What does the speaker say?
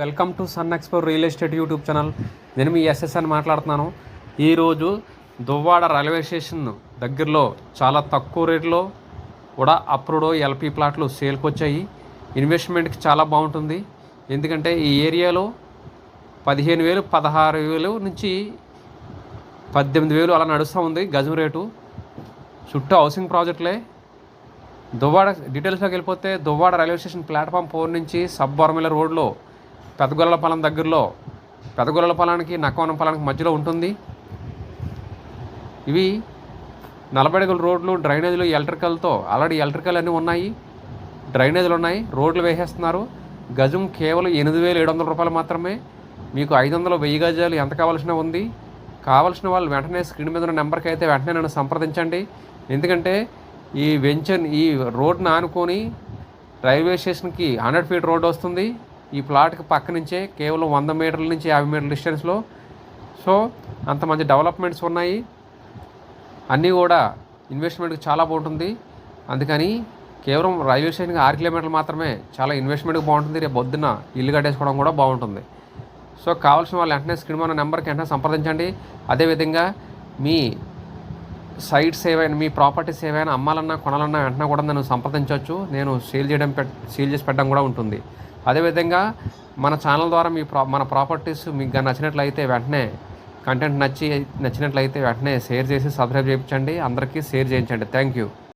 Welcome to Sun expo real estate YouTube channel. నేను మీ SSN మాట్లాడుతున్నాను. ఈరోజు దువ్వాడ రైల్వే స్టేషన్ దగ్గరలో చాలా తక్కువ రేట్లో కూడా అప్రూవ్డ్ ఎల్పి ప్లాట్లు సేల్కి వచ్చాయి ఇన్వెస్ట్మెంట్కి చాలా బాగుంటుంది. ఎందుకంటే ఈ ఏరియాలో పదిహేను వేలు పదహారు వేలు నుంచి పద్దెనిమిది వేలు అలా నడుస్తూ ఉంది గజం రేటు. చుట్టూ హౌసింగ్ ప్రాజెక్టులే. దువ్వాడ డీటెయిల్స్లోకి వెళ్ళిపోతే Duvvada railway station platform four నుంచి సబ్ రోడ్లో పెదగొల్ల పొలం దగ్గరలో పెదగొల్లపాలెంకి నక్కవనం పొలానికి మధ్యలో ఉంటుంది. ఇవి నలభై రోడ్లు డ్రైనేజీలు ఎలక్ట్రికల్తో ఆల్రెడీ ఎలక్ట్రికల్ అన్నీ ఉన్నాయి. డ్రైనేజీలు ఉన్నాయి. రోడ్లు వేసేస్తున్నారు. గజం కేవలం ఎనిమిది వేల ఏడు వందల రూపాయలు మాత్రమే. మీకు ఐదు వందలు వెయ్యి గజాలు ఎంత కావాల్సిన ఉంది. కావాల్సిన వాళ్ళు వెంటనే స్క్రీన్ మీద ఉన్న నెంబర్కి అయితే వెంటనే నన్ను సంప్రదించండి. ఎందుకంటే ఈ వెంచర్ ఈ రోడ్ను ఆనుకొని రైల్వే స్టేషన్కి హండ్రెడ్ ఫీట్ రోడ్ వస్తుంది. ఈ ప్లాట్కి పక్క నుంచే కేవలం వంద మీటర్ల నుంచి యాభై మీటర్ల డిస్టెన్స్లో. సో అంత మంచి డెవలప్మెంట్స్ ఉన్నాయి. అన్నీ కూడా ఇన్వెస్ట్మెంట్కి చాలా బాగుంటుంది. అందుకని కేవలం రైల్వే స్టేషన్కి ఆరు కిలోమీటర్లు మాత్రమే చాలా ఇన్వెస్ట్మెంట్కి బాగుంటుంది. రేపు పొద్దున్న ఇల్లు కట్టేసుకోవడం కూడా బాగుంటుంది. సో కావాల్సిన వాళ్ళు వెంటనే స్క్రీన్ మన నెంబర్కి వెంటనే సంప్రదించండి. అదేవిధంగా మీ సైట్స్ ఏవైనా మీ ప్రాపర్టీస్ ఏవైనా అమ్మాలన్నా కొనాలన్నా వెంటనే కూడా నన్ను సంప్రదించవచ్చు. నేను సేల్ చేయడం పెట్ సేల్ చేసి పెట్టడం కూడా ఉంటుంది. అదేవిధంగా మన ఛానల్ ద్వారా మీ ప్రా మన ప్రాపర్టీస్ మీకు నచ్చినట్లయితే వెంటనే కంటెంట్ నచ్చి నచ్చినట్లయితే వెంటనే షేర్ చేసి సబ్స్క్రైబ్ చేయించండి. అందరికీ షేర్ చేయించండి. Thank you